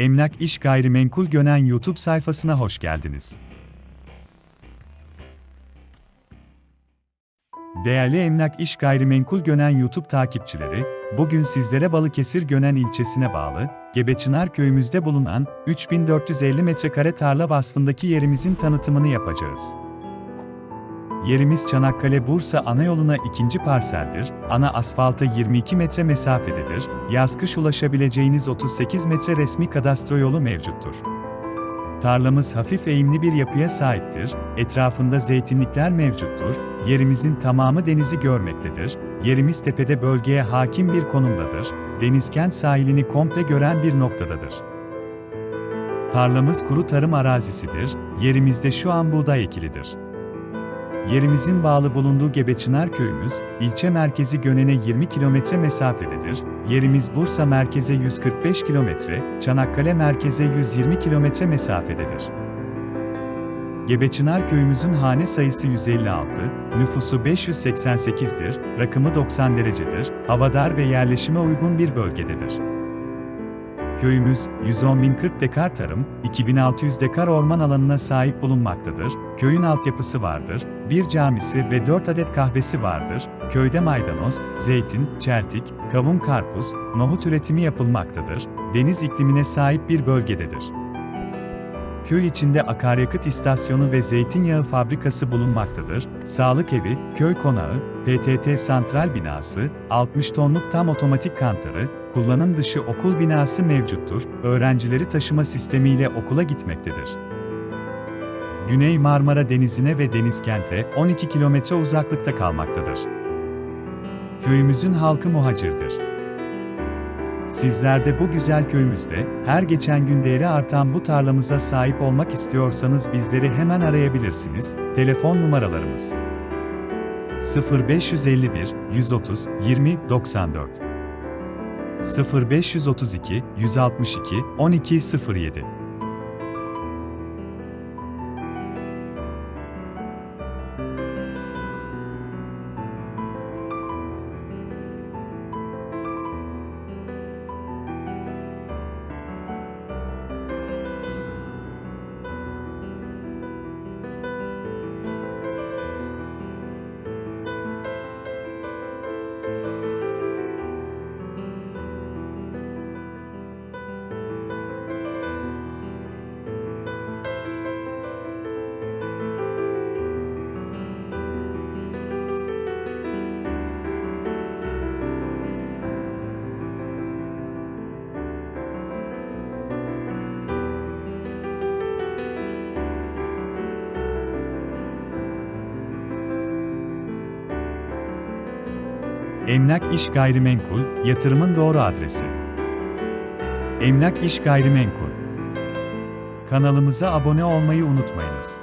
Emlak İş Gayrimenkul Gönen YouTube sayfasına hoş geldiniz. Değerli Emlak İş Gayrimenkul Gönen YouTube takipçileri, bugün sizlere Balıkesir Gönen ilçesine bağlı, Gebeçınar köyümüzde bulunan 3450 metrekare tarla vasfındaki yerimizin tanıtımını yapacağız. Yerimiz Çanakkale-Bursa ana yoluna ikinci parseldir, ana asfalta 22 metre mesafededir, yaz-kış ulaşabileceğiniz 38 metre resmi kadastro yolu mevcuttur. Tarlamız hafif eğimli bir yapıya sahiptir, etrafında zeytinlikler mevcuttur, yerimizin tamamı denizi görmektedir, yerimiz tepede bölgeye hakim bir konumdadır, denizkent sahilini komple gören bir noktadadır. Tarlamız kuru tarım arazisidir, yerimizde şu an buğday ekilidir. Yerimizin bağlı bulunduğu Gebeçınar köyümüz, ilçe merkezi Gönen'e 20 kilometre mesafededir. Yerimiz Bursa merkeze 145 kilometre, Çanakkale merkeze 120 kilometre mesafededir. Gebeçınar köyümüzün hane sayısı 156, nüfusu 588'dir, rakımı 90 derecedir, havadar ve yerleşime uygun bir bölgededir. Köyümüz, 110.040 dekar tarım, 2600 dekar orman alanına sahip bulunmaktadır. Köyün altyapısı vardır, bir camisi ve 4 adet kahvesi vardır. Köyde maydanoz, zeytin, çeltik, kavun karpuz, nohut üretimi yapılmaktadır. Deniz iklimine sahip bir bölgededir. Köy içinde akaryakıt istasyonu ve zeytinyağı fabrikası bulunmaktadır. Sağlık evi, köy konağı, PTT santral binası, 60 tonluk tam otomatik kantarı, kullanım dışı okul binası mevcuttur. Öğrencileri taşıma sistemiyle okula gitmektedir. Güney Marmara Denizi'ne ve Denizkent'e 12 kilometre uzaklıkta kalmaktadır. Köyümüzün halkı muhacirdir. Sizler de bu güzel köyümüzde, her geçen gün değeri artan bu tarlamıza sahip olmak istiyorsanız bizleri hemen arayabilirsiniz. Telefon numaralarımız 0551 130 20 94 0532 162 12 Emlak İş Gayrimenkul, yatırımın doğru adresi. Emlak İş Gayrimenkul. Kanalımıza abone olmayı unutmayınız.